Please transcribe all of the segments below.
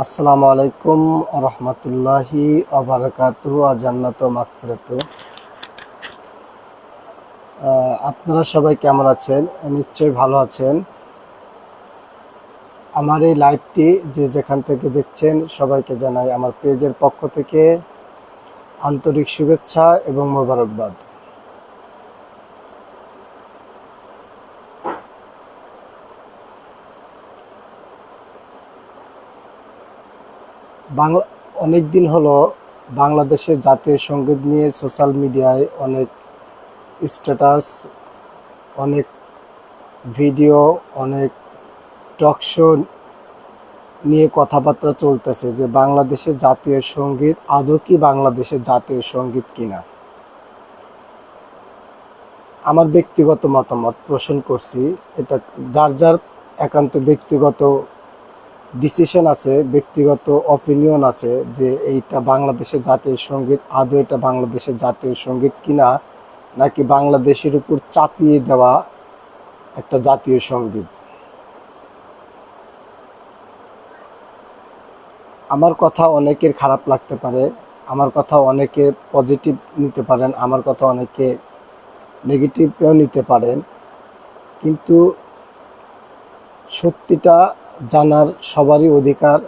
আসসালামু আলাইকুম রহমতুল্লাহি আবরকাতু জান্নাত মাকফিরাত আপনারা সবাই কেমন আছেন? নিশ্চয়ই ভালো আছেন। আমার এই লাইভটি যে যেখান থেকে দেখছেন সবাইকে জানাই আমার পেজের পক্ষ থেকে আন্তরিক শুভেচ্ছা এবং মোবারকবাদ। বাংলা, অনেক দিন হলো বাংলাদেশের জাতীয় সংগীত নিয়ে সোশ্যাল মিডিয়ায় অনেক স্ট্যাটাস অনেক ভিডিও অনেক টক শো নিয়ে কথাবার্তা চলতেছে যে বাংলাদেশের জাতীয় সংগীত আদৌ কি বাংলাদেশের জাতীয় সংগীত কিনা? আমার ব্যক্তিগত মতামত পোষণ করছি, এটা যার যার একান্ত ব্যক্তিগত ডিসিশন আছে, ব্যক্তিগত অপিনিয়ন আছে যে এইটা বাংলাদেশের জাতীয় সংগীত, আদৌ এটা বাংলাদেশের জাতীয় সংগীত কিনা, নাকি বাংলাদেশের উপর চাপিয়ে দেওয়া একটা জাতীয় সংগীত। আমার কথা অনেকের খারাপ লাগতে পারে, আমার কথা অনেকে পজিটিভ নিতে পারেন, আমার কথা অনেকে নেগেটিভও নিতে পারেন, কিন্তু সত্যিটা জানার সবারই অধিকার।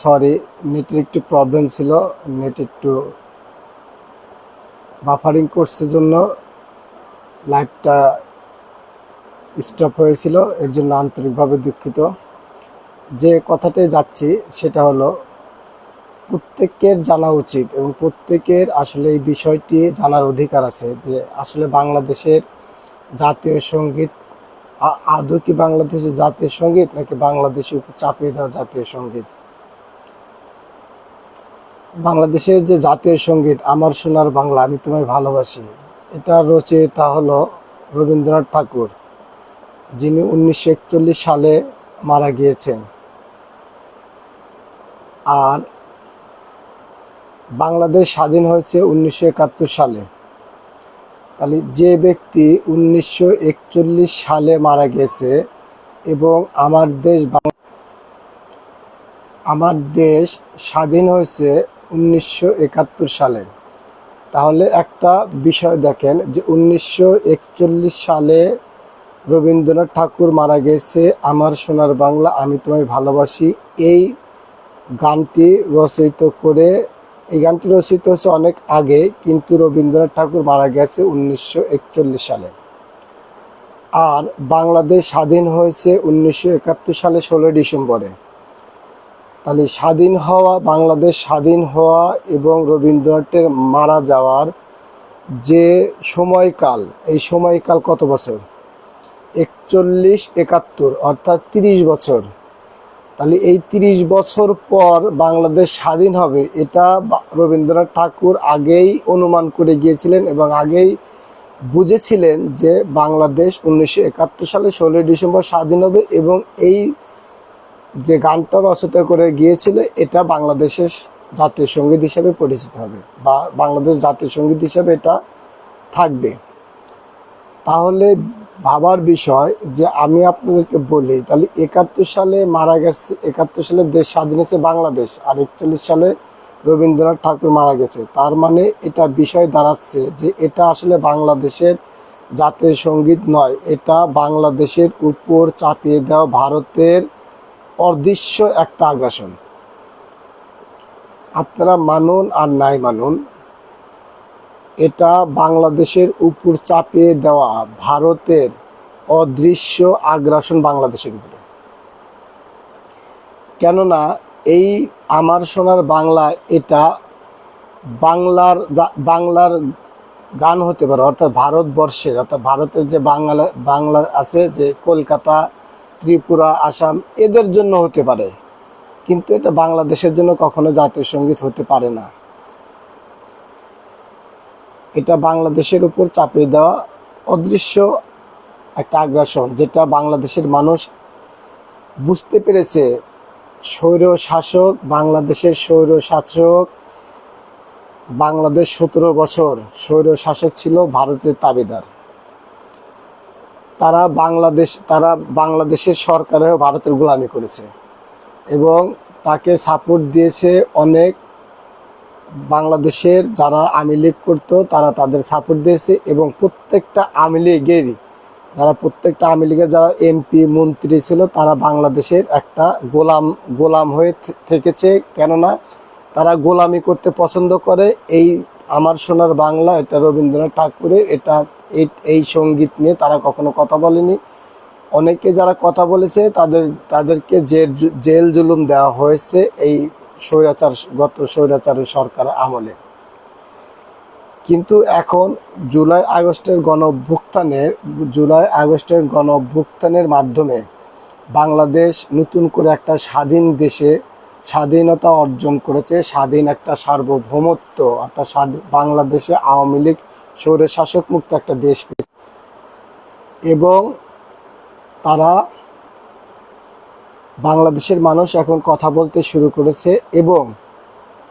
সরি নেটের একটু প্রবলেম ছিল নেট একটু বাফারিং কোর্সের জন্য লাইভটা স্টপ হয়েছিল, এর জন্য আন্তরিকভাবে দুঃখিত। যে কথাতে যাচ্ছি, সেটা হলো প্রত্যেকের জানা উচিত এবং প্রত্যেকের আসলে এই বিষয়টি জানার অধিকার আছে যে আসলে বাংলাদেশের জাতীয় সংগীত আদৌ কি বাংলাদেশের জাতীয় সংগীত নাকি বাংলাদেশের উপর চাপিয়ে দেওয়া জাতীয় সংগীত? বাংলাদেশের যে জাতীয় সংগীত, আমার সোনার বাংলা, আমি তোমায় ভালোবাসি। এটা রচয়িতা হলো রবীন্দ্রনাথ ঠাকুর, যিনি উনিশশো একচল্লিশ সালে মারা গিয়েছেন। আর বাংলাদেশ স্বাধীন হয়েছে উনিশশো একাত্তর সালে। তাহলে যে ব্যক্তি উনিশশো একচল্লিশ সালে মারা গেছে এবং আমার দেশ আমার দেশ স্বাধীন হয়েছে উনিশশো একাত্তর সালে। তাহলে একটা বিষয় দেখেন যে উনিশশো একচল্লিশ সালে রবীন্দ্রনাথ ঠাকুর মারা গেছে, আমার সোনার বাংলা, আমি তোমায় ভালোবাসি। এই গানটি রচিত করে, এই গানটি রচিত হচ্ছে অনেক আগে, কিন্তু রবীন্দ্রনাথ ঠাকুর মারা গেছে উনিশশো একচল্লিশ সালে। আর বাংলাদেশ স্বাধীন হয়েছে উনিশশো একাত্তর সালে ষোলোই ডিসেম্বরে। তাহলে স্বাধীন হওয়া, বাংলাদেশ স্বাধীন হওয়া এবং রবীন্দ্রনাথের মারা যাওয়ার যে সময়কাল, এই সময়কাল কত বছর? একচল্লিশ, একাত্তর, অর্থাৎ তিরিশ বছর। তাহলে এই তিরিশ বছর পর বাংলাদেশ স্বাধীন হবে, এটা রবীন্দ্রনাথ ঠাকুর আগেই অনুমান করে গিয়েছিলেন এবং আগেই বুঝেছিলেন যে বাংলাদেশ উনিশশো একাত্তর সালে ষোলোই ডিসেম্বর স্বাধীন হবে এবং এই যে গানটা রচনা করে গিয়েছিল, এটা বাংলাদেশের জাতীয় সংগীত হিসাবে পরিচিত হবে বা বাংলাদেশ জাতীয় সংগীত হিসাবে এটা থাকবে। তাহলে ভাবার বিষয় যে আমি আপনাদেরকে বলি, তাহলে একাত্তর সালে মারা গেছে, একাত্তর সালে দেশ স্বাধীন হয়েছে বাংলাদেশ, আর একচল্লিশ সালে রবীন্দ্রনাথ ঠাকুর মারা গেছে। তার মানে এটা বিষয় দাঁড়াচ্ছে যে এটা আসলে বাংলাদেশের জাতীয় সংগীত নয়, এটা বাংলাদেশের উপর চাপিয়ে দেওয়া ভারতের অদৃশ্য একটা আগ্রাসন। আপনারা মানুন আর নাই মানুন, এটা বাংলাদেশের উপর চাপিয়ে দেওয়া ভারতের অদৃশ্য আগ্রাসন বাংলাদেশের উপরে। কেননা এই আমার সোনার বাংলা এটা বাংলার বাংলার গান হতে পারে, অর্থাৎ ভারতবর্ষের, অর্থাৎ ভারতের যে বাংলা বাংলা আছে যে কলকাতা ত্রিপুরা, আসাম এদের জন্য হতে পারে। কিন্তু এটা বাংলাদেশের জন্য কখনো জাতীয় সংগীত হতে পারে না। এটা বাংলাদেশের উপর চাপিয়ে দেওয়া অদৃশ্য একটা আগ্রাসন, যেটা বাংলাদেশের মানুষ বুঝতে পেরেছে। স্বৈর শাসক বাংলাদেশের স্বৈর শাসক বাংলাদেশ সতেরো বছর স্বৈর শাসক ছিল ভারতের তাবেদার। তারা বাংলাদেশ, তারা বাংলাদেশের সরকারেও ভারতের গোলামি করেছে। এবং তাকে সাপোর্ট দিয়েছে অনেক বাংলাদেশের যারা আওয়ামী লীগ করতো, তারা তাদের সাপোর্ট দিয়েছে এবং প্রত্যেকটা আওয়ামী লীগেরই যারা প্রত্যেকটা আওয়ামী লীগের যারা এমপি মন্ত্রী ছিল, তারা বাংলাদেশের একটা গোলাম গোলাম হয়ে থেকেছে। কেননা তারা গোলামি করতে পছন্দ করে। এই আমার সোনার বাংলা, এটা রবীন্দ্রনাথ ঠাকুরের, এটা এই- সংগীত নিয়ে তারা কখনো কথা বলেনি। অনেকে যারা কথা বলেছে, তাদের, তাদেরকে জেল জেল জুলুম দেওয়া হয়েছে এই স্বৈরাচার, গত স্বৈরাচারের সরকার আমলে। কিন্তু এখন জুলাই আগস্টের গণ অভ্যুত্থানের জুলাই আগস্টের গণ অভ্যুত্থানের মাধ্যমে বাংলাদেশ নতুন করে একটা স্বাধীন দেশে স্বাধীনতা অর্জন করেছে, স্বাধীন একটা সার্বভৌমত্ব, অর্থাৎ বাংলাদেশে আওয়ামী লীগ স্বৈর শাসক মুক্ত একটা দেশ পেয়েছে। এবং তারা বাংলাদেশের মানুষ এখন কথা বলতে শুরু করেছে এবং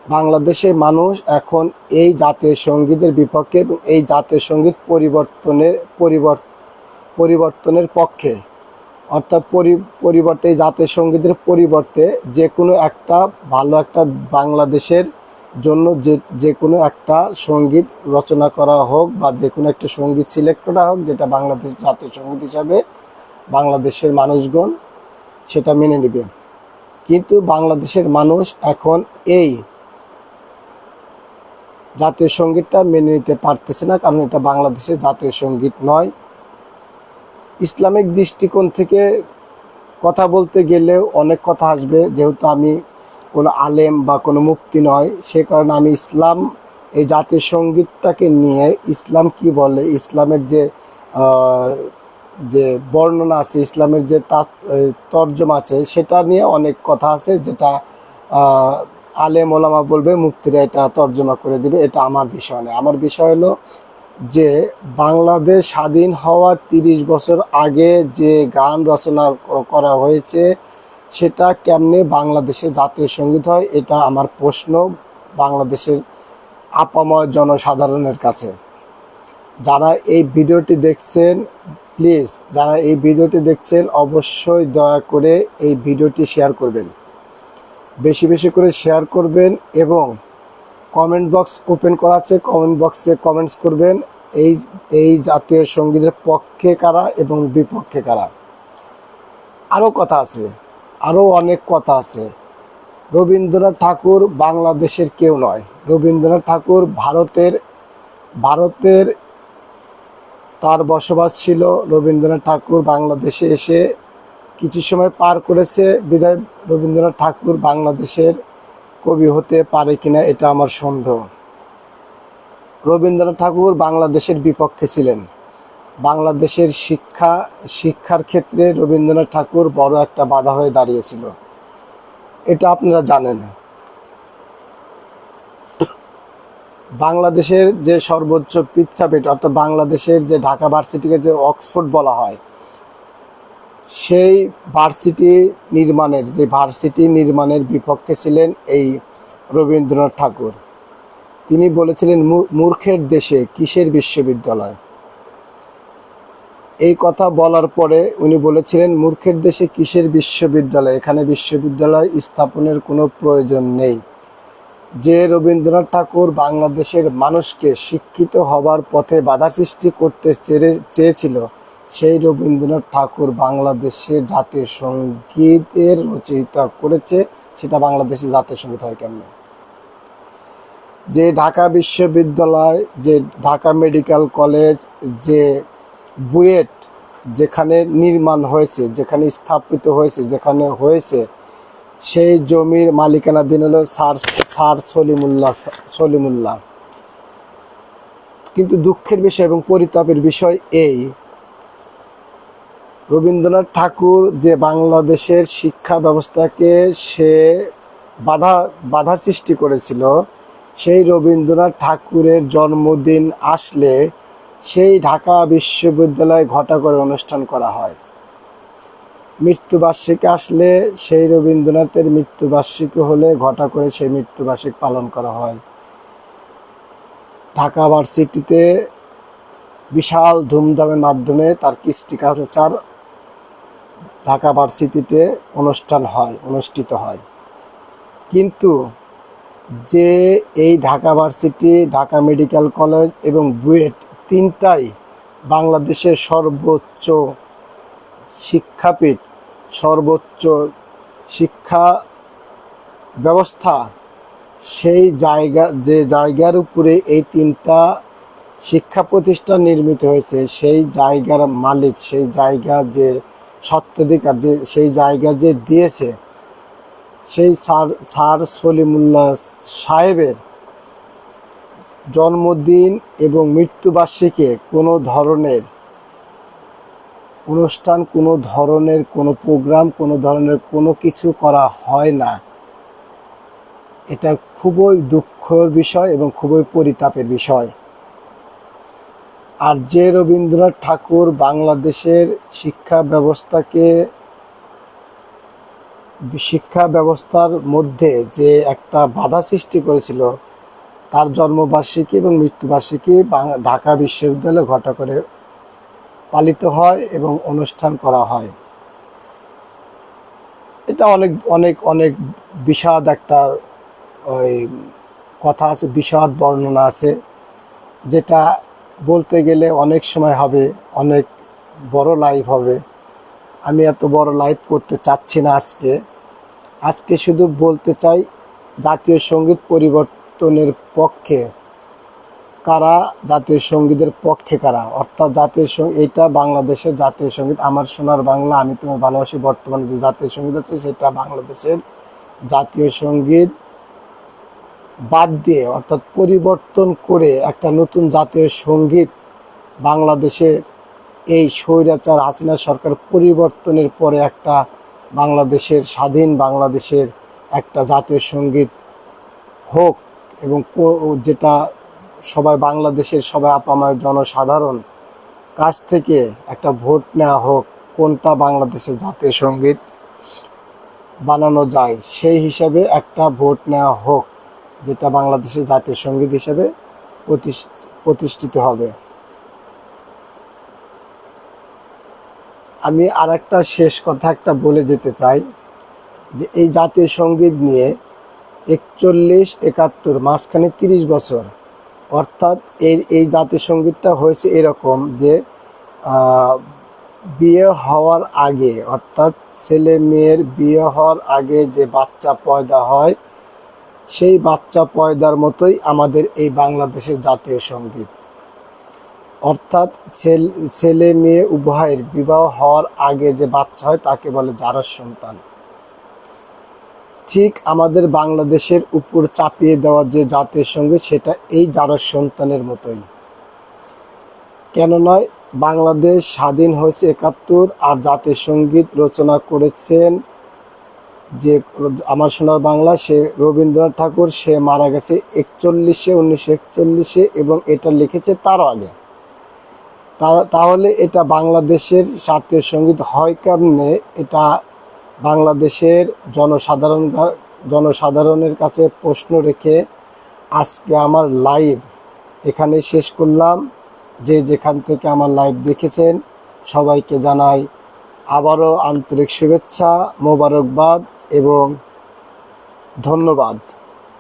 বাংলাদেশের মানুষ এখন এই জাতীয় সঙ্গীতের বিপক্ষে এবং এই জাতীয় সংগীত পরিবর্তনের পরিবর্ত পরিবর্তনের পক্ষে অর্থাৎ পরি, পরিবর্তে এই জাতীয় সঙ্গীতের পরিবর্তে যে কোনো একটা ভালো একটা বাংলাদেশের জন্য যে যে কোনো একটা সংগীত রচনা করা হোক বা যে কোনো একটা সংগীত সিলেক্ট করা হোক, যেটা বাংলাদেশ জাতীয় সংগীত হিসাবে বাংলাদেশের মানুষগণ সেটা মেনে নেবে। কিন্তু বাংলাদেশের মানুষ এখন এই জাতীয় সঙ্গীতটা মেনে নিতে পারতেছে না, কারণ এটা বাংলাদেশের জাতীয় সংগীত নয়। ইসলামিক দৃষ্টিকোণ থেকে কথা বলতে গেলেও অনেক কথা আসবে, যেহেতু আমি কোনো আলেম বা কোনো মুক্তি নয়। সে কারণে আমি ইসলাম, এই জাতীয় সঙ্গীতটাকে নিয়ে ইসলাম কি বলে, ইসলামের যে যে বর্ণনা আছে, ইসলামের যে তর্জমা আছে, সেটা নিয়ে অনেক কথা আছে যেটা আলেম ওলামা বলবে মুক্তিরা এটা তর্জমা করে দিবে, এটা আমার বিষয় নয়। আমার বিষয় হলো যে, বাংলাদেশ স্বাধীন হওয়ার তিরিশ বছর আগে যে গান রচনা করা হয়েছে সেটা কেমনে বাংলাদেশে জাতীয় সংগীত হয়, এটা আমার প্রশ্ন বাংলাদেশের আপাময় জনসাধারণের কাছে। যারা এই ভিডিওটি দেখছেন প্লিজ যারা এই ভিডিওটি দেখছেন, অবশ্যই দয়া করে এই ভিডিওটি শেয়ার করবেন। বেশি বেশি করে শেয়ার করবেন এবং কমেন্ট বক্স ওপেন করা আছে কমেন্ট বক্সে কমেন্টস করবেন, এই এই জাতীয় সঙ্গীতের পক্ষে কারা এবং বিপক্ষে কারা। আরও কথা আছে। আরও অনেক কথা আছে। রবীন্দ্রনাথ ঠাকুর বাংলাদেশের কেউ নয়। রবীন্দ্রনাথ ঠাকুর ভারতের ভারতের তার বসবাস ছিল। রবীন্দ্রনাথ ঠাকুর বাংলাদেশে এসে কিছু সময় পার করেছে। বিদায়, রবীন্দ্রনাথ ঠাকুর বাংলাদেশের কবি হতে পারে কিনা এটা আমার সন্দেহ। রবীন্দ্রনাথ ঠাকুর বাংলাদেশের বিপক্ষে ছিলেন। বাংলাদেশের শিক্ষা, শিক্ষার ক্ষেত্রে রবীন্দ্রনাথ ঠাকুর বড় একটা বাধা হয়ে দাঁড়িয়েছিল। এটা আপনারা জানেন। বাংলাদেশের যে সর্বোচ্চ পিঠাপেট অর্থাৎ বাংলাদেশের যে ঢাকা ভার্সিটিকে যে অক্সফোর্ড বলা হয়, সেই ভার্সিটি নির্মাণের, যে ভার্সিটি নির্মাণের বিপক্ষে ছিলেন এই রবীন্দ্রনাথ ঠাকুর। তিনি বলেছিলেন মূর্খের দেশে কিসের বিশ্ববিদ্যালয়? এই কথা বলার পরে উনি বলেছিলেন, মূর্খের দেশে কিসের বিশ্ববিদ্যালয়? এখানে বিশ্ববিদ্যালয় স্থাপনের কোনো প্রয়োজন নেই। যে রবীন্দ্রনাথ ঠাকুর বাংলাদেশের মানুষকে শিক্ষিত হবার পথে বাধা সৃষ্টি করতে চেয়ে- চেয়েছিল, সেই রবীন্দ্রনাথ ঠাকুর বাংলাদেশের জাতীয় সঙ্গীতের রচয়িতা করেছে, সেটা বাংলাদেশের জাতীয় সংগীত হয় কেমন? যে ঢাকা বিশ্ববিদ্যালয়, যে ঢাকা মেডিকেল কলেজ, যে বুয়েট, যেখানে নির্মাণ হয়েছে, যেখানে স্থাপিত হয়েছে, যেখানে হয়েছে, সেই জমির মালিকানাধীন হলো সার সার সলিমুল্লাহ সলিমুল্লাহ। কিন্তু দুঃখের বিষয় এবং পরিতাপের বিষয় এই, রবীন্দ্রনাথ ঠাকুর যে বাংলাদেশের শিক্ষা ব্যবস্থাকে সে বাধা বাধা সৃষ্টি করেছিল, সেই রবীন্দ্রনাথ ঠাকুরের জন্মদিন আসলে সেই ঢাকা বিশ্ববিদ্যালয়ে ঘটা করে অনুষ্ঠান করা হয়। মৃত্যুবার্ষিকী আসলে সেই রবীন্দ্রনাথের মৃত্যুবার্ষিকী হলে ঘটা করে সেই মৃত্যুবার্ষিক পালন করা হয়। ঢাকা ভার্সিটিতে বিশাল ধুমধামের মাধ্যমে তার কৃষ্টি কালচার ঢাকা ভার্সিটিতে অনুষ্ঠান হয়, অনুষ্ঠিত হয়। কিন্তু যে এই Dhaka varsity, Dhaka medical college এবং বুয়েট তিনটাই বাংলাদেশের সর্বোচ্চ শিক্ষাপীঠ, সর্বোচ্চ শিক্ষা ব্যবস্থা। সেই জায়গা, যে জায়গার উপরে এই তিনটা শিক্ষা প্রতিষ্ঠান নির্মিত হয়েছে, সেই জায়গার মালিক, সেই জায়গা যে সত্ত্বাধিকার যে, সেই জায়গা যে দিয়েছে, সেই স্যার স্যার সলিমুল্লাহ সাহেবের জন্মদিন এবং মৃত্যুবার্ষিকী কোনো ধরনের অনুষ্ঠান, কোনো ধরনের কোনো প্রোগ্রাম, কোনো ধরনের কোনো কিছু করা হয় না। এটা খুবই দুঃখের বিষয় এবং খুবই পরিতাপের বিষয়। আর যে রবীন্দ্রনাথ ঠাকুর বাংলাদেশের শিক্ষা ব্যবস্থাকে, শিক্ষা ব্যবস্থার মধ্যে যে একটা বাধা সৃষ্টি করেছিল তার জন্মবার্ষিকী এবং মৃত্যুবার্ষিকী ঢাকা বিশ্ববিদ্যালয়ে ঘটা করে পালিত হয় এবং অনুষ্ঠান করা হয়। এটা অনেক অনেক অনেক বিষাদ একটা, ওই কথা আছে, বিষাদ বর্ণনা আছে, যেটা বলতে গেলে অনেক সময় হবে, অনেক বড় লাইভ হবে। আমি এত বড় লাইভ করতে চাচ্ছি না আজকে। আজকে শুধু বলতে চাই জাতীয় সংগীত পরিবর্তনের পক্ষে কারা জাতীয় সঙ্গীতের পক্ষে কারা? অর্থাৎ জাতীয় সংগীত এটা বাংলাদেশের জাতীয় সংগীত। আমার সোনার বাংলা, আমি তোমার ভালোবাসি বর্তমানে যে জাতীয় সংগীত আছে, সেটা বাংলাদেশের জাতীয় সংগীত বাদ দিয়ে, অর্থাৎ পরিবর্তন করে একটা নতুন জাতীয় সংগীত বাংলাদেশে এই স্বৈরাচার হাসিনা সরকার পরিবর্তনের পরে একটা বাংলাদেশের স্বাধীন বাংলাদেশের একটা জাতীয় সংগীত হোক। এবং যেটা সবাই বাংলাদেশের সবাই আপামায় জনসাধারণ কাছ থেকে একটা ভোট নেওয়া হোক, কোনটা বাংলাদেশের জাতীয় সংগীত বানানো যায়, সেই হিসাবে একটা ভোট নেওয়া হোক, যেটা বাংলাদেশের জাতীয় সংগীত হিসাবে প্রতিষ্ঠ- প্রতিষ্ঠিত হবে। আমি আর একটা শেষ কথা একটা বলে যেতে চাই, যে এই জাতীয় সংগীত নিয়ে একচল্লিশ, একাত্তর, মাঝখানে তিরিশ বছর। অর্থাৎ এই এই জাতীয় সঙ্গীতটা হয়েছে এরকম যে বিয়ে হওয়ার আগে, অর্থাৎ ছেলে মেয়ের বিয়ে হওয়ার আগে যে বাচ্চা পয়দা হয়, সেই বাচ্চা পয়দার মতোই আমাদের এই বাংলাদেশের জাতীয় সংগীত। অর্থাৎ ছেল- মেয়ে উভয়ের বিবাহ হওয়ার আগে যে বাচ্চা হয়, তাকে বলে জারস সন্তান। ঠিক আমাদের বাংলাদেশের উপর চাপিয়ে দেওয়া যে জাতীয় সংগীত সেটা এই জারস সন্তানের মতোই। কেন নয়, বাংলাদেশ স্বাধীন হয়েছে একাত্তর, আর জাতীয় সংগীত রচনা করেছেন যে আমার সোনার বাংলা, সে রবীন্দ্রনাথ ঠাকুর, সে মারা গেছে একচল্লিশে, উনিশশো একচল্লিশে, এবং এটা লিখেছে তারও আগে। তাহলে এটা বাংলাদেশের জাতীয় সংগীত হয় কেমনে? এটা বাংলাদেশের জনসাধারণ জনসাধারণের কাছে প্রশ্ন রেখে আজকে আমার লাইভ এখানে শেষ করলাম। যে যেখান থেকে আমার লাইভ দেখেছেন, সবাইকে জানাই আবারও আন্তরিক শুভেচ্ছা, মোবারকবাদ এবং ধন্যবাদ।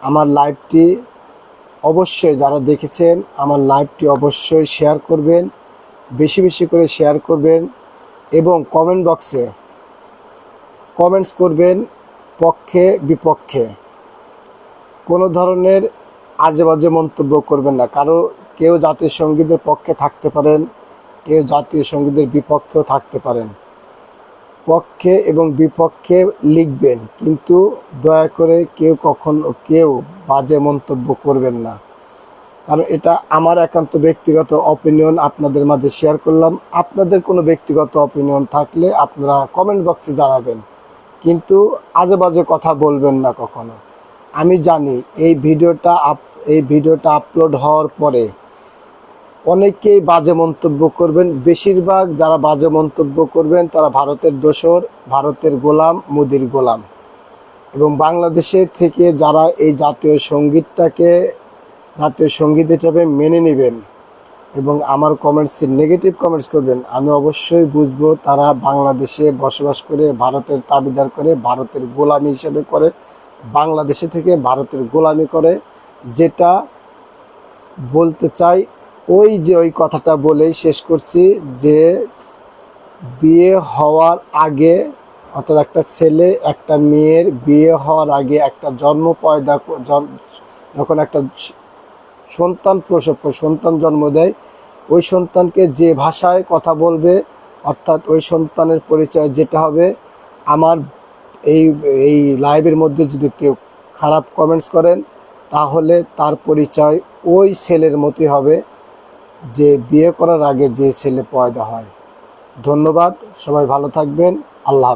আমার লাইভটি অবশ্যই যারা দেখেছেন, আমার লাইভটি অবশ্যই শেয়ার করবেন, বেশি বেশি করে শেয়ার করবেন এবং কমেন্ট বক্সে কমেন্টস করবেন পক্ষে, বিপক্ষে। কোনো ধরনের আজে বাজে মন্তব্য করবেন না। কারও, কেউ জাতীয় সঙ্গীতের পক্ষে থাকতে পারেন, কেউ জাতীয় সঙ্গীতের বিপক্ষেও থাকতে পারেন। পক্ষে এবং বিপক্ষে লিখবেন, কিন্তু দয়া করে কেউ কখনো, কেউ বাজে মন্তব্য করবেন না। কারণ এটা আমার একান্ত ব্যক্তিগত অপিনিয়ন আপনাদের মাঝে শেয়ার করলাম। আপনাদের কোনো ব্যক্তিগত অপিনিয়ন থাকলে আপনারা কমেন্ট বক্সে জানাবেন। কিন্তু আজে বাজে কথা বলবেন না কখনো। আমি জানি এই ভিডিওটা আপ এই ভিডিওটা আপলোড হওয়ার পরে অনেকেই বাজে মন্তব্য করবেন। বেশিরভাগ যারা বাজে মন্তব্য করবেন, তারা ভারতের দোসর, ভারতের গোলাম, মুদির গোলাম। এবং বাংলাদেশে থেকে যারা এই জাতীয় সঙ্গীতটাকে জাতীয় সংগীত হিসাবে মেনে নেবেন এবং আমার কমেন্টসে নেগেটিভ কমেন্টস করবেন, আমি অবশ্যই বুঝব তারা বাংলাদেশে বসবাস করে, ভারতের তাবিদার করে, ভারতের গোলামি হিসেবে করে, বাংলাদেশে থেকে ভারতের গোলামি করে। যেটা বলতে চাই, ওই যে ওই কথাটা বলেই শেষ করছি যে, বিয়ে হওয়ার আগে অর্থাৎ একটা ছেলে, একটা মেয়ের বিয়ে হওয়ার আগে একটা জন্ম পয়দা যখন একটা সন্তান প্রসব করে, সন্তান জন্ম দেয়, ওই সন্তানকে যে ভাষায় কথা বলবে, অর্থাৎ ওই সন্তানের পরিচয় যেটা হবে, আমার এই এই লাইভের মধ্যে যদি কেউ খারাপ কমেন্টস করেন, তাহলে তার পরিচয় ওই ছেলের মতোই হবে, যে বিয়ে করার আগে যে ছেলে পয়দা হয় ধন্যবাদ, সবাই ভালো থাকবেন, আল্লাহ।